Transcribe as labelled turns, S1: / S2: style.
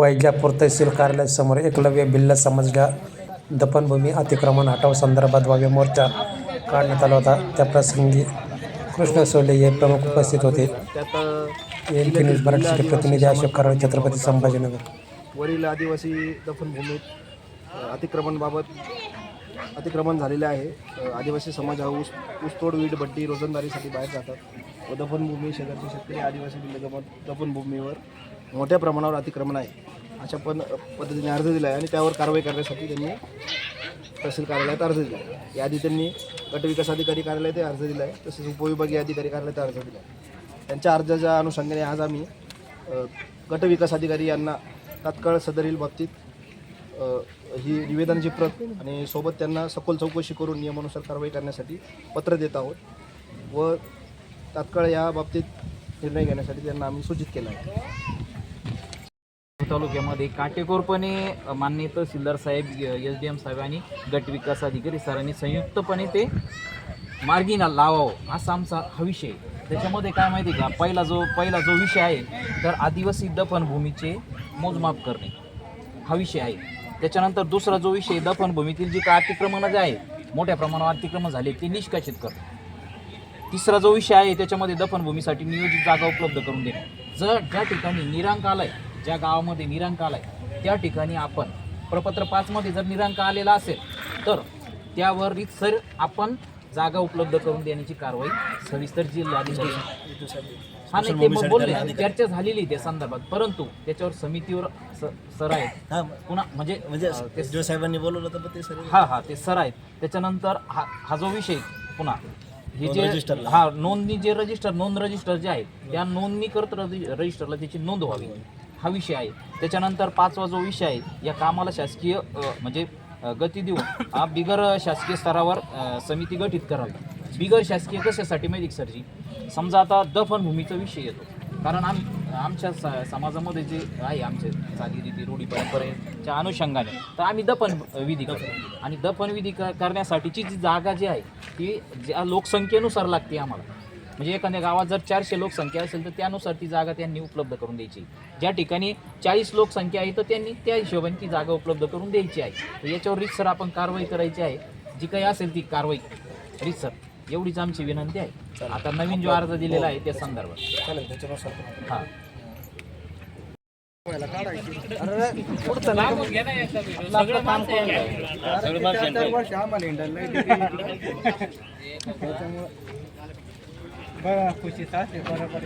S1: वैजापूर तहसील कार्यालयासमोर एकलव्य भिल्ल समाजाच्या दफनभूमी अतिक्रमण हटाव संदर्भात भव्य मोर्चा काढण्यात आला होता. त्याप्रसंगी कृष्ण सोले हे प्रमुख उपस्थित होते. एन पी न्यूज मराठीचे प्रतिनिधी अशोक कराड छत्रपती संभाजीनगर.
S2: वरील आदिवासी दफनभूमीत अतिक्रमणबाबत अतिक्रमण झालेले आहे. आदिवासी समाज हा ऊस ऊसतोड वीट भट्टी रोजंदारीसाठी बाहेर जातात. व दफनभूमी शेजारचे शेतकरी आदिवासी दफनभूमीवर मोठ्या प्रमाणावर अतिक्रमण आहे. अशा पण पद्धतीने अर्ज दिला आहे आणि त्यावर कारवाई करण्यासाठी त्यांनी तहसील कार्यालयात अर्ज दिला आहे. याआधी त्यांनी गटविकास अधिकारी कार्यालयात अर्ज दिला आहे तसेच उपविभागीय अधिकारी कार्यालयात अर्ज दिला आहे. त्यांच्या अर्जाच्या अनुषंगाने आज आम्ही गटविकास अधिकारी यांना तात्काळ सदरील बाबतीत ही निवेदनाची प्रत आणि सोबत त्यांना सखोल चौकशी करून नियमानुसार कारवाई करण्यासाठी पत्र देत आहोत व तात्काळ या बाबतीत निर्णय घेण्यासाठी त्यांना आम्ही सूचित केलं आहे.
S3: तालुक्यामध्ये काटेकोरपणे मान्य तहसीलदार साहेब एस डी एम साहेब आणि गट विकास अधिकारी सरांनी संयुक्तपणे ते मार्गी ना लावावं असा आमचा हा विषय. त्याच्यामध्ये काय माहिती आहे का? पहिला जो पहिला जो विषय आहे तर आदिवासी दफनभूमीचे मोजमाप करणे. हा विषय आहे. त्याच्यानंतर दुसरा जो विषय दफनभूमीतील जी काय अतिक्रमणं जे आहे मोठ्या प्रमाणावर अतिक्रमण झाले ते निष्कासित करणे. तिसरा जो विषय आहे त्याच्यामध्ये दफनभूमीसाठी नियोजित जागा उपलब्ध करून देणे. जर ज्या ठिकाणी निरांक आलाय ज्या गावामध्ये निरांक आलाय त्या ठिकाणी आपण प्रपत्र पाचमध्ये जर निरांक आलेला असेल तर त्यावर सर आपण जागा उपलब्ध करून देण्याची कारवाई सविस्तर जिल्हाधिकारी हा नाही ते मग बोलले चर्चा झालेली आहे त्या संदर्भात परंतु त्याच्यावर समितीवर सर आहेत. पुन्हा म्हणजे
S2: म्हणजे साहेबांनी बोलवलं तर ते सर
S3: हा हा ते सर आहेत. त्याच्यानंतर हा हा जो विषय पुन्हा हे जे
S2: रजिस्टरला.
S3: हा नोंदणी जे रजिस्टर नोंद रजिस्टर जे आहे त्या नोंदणी करत रजिस्टरला त्याची नोंद व्हावी. हा विषय आहे. त्याच्यानंतर पाचवा जो विषय आहे या कामाला शासकीय म्हणजे गती देऊन हा बिगर शासकीय स्तरावर समिती गठीत करावी. बिगर शासकीय कशासाठी माहिती सरजी? समजा आता दफनभूमीचा विषय येतो. कारण आम आमच्या स- समाजामध्ये जे आहे आमचे चालीरीती रूढी परंपरेच्या अनुषंगाने तर आम्ही दफन विधी करतो. आणि दफनविधी क- करण्यासाठीची जी जागा जी आहे ती ज्या लोकसंख्येनुसार लागते आम्हाला. म्हणजे एखाद्या गावात जर चारशे लोकसंख्या असेल तर त्यानुसार ती जागा त्यांनी उपलब्ध करून द्यायची. ज्या ठिकाणी चाळीस लोकसंख्या आहे तर त्यांनी त्या हिशोबाने ती जागा उपलब्ध करून द्यायची आहे. तर याच्यावर रितसर आपण कारवाई करायची आहे. जी काही असेल ती कारवाई. रितसर. एवढीच आमची विनंती आहे. आता नवीन जो अर्ज दिलेला आहे त्या संदर्भात.
S2: चालेल त्याच्यानुसार.
S3: हा
S4: बघा खुशीचा असे बरोबर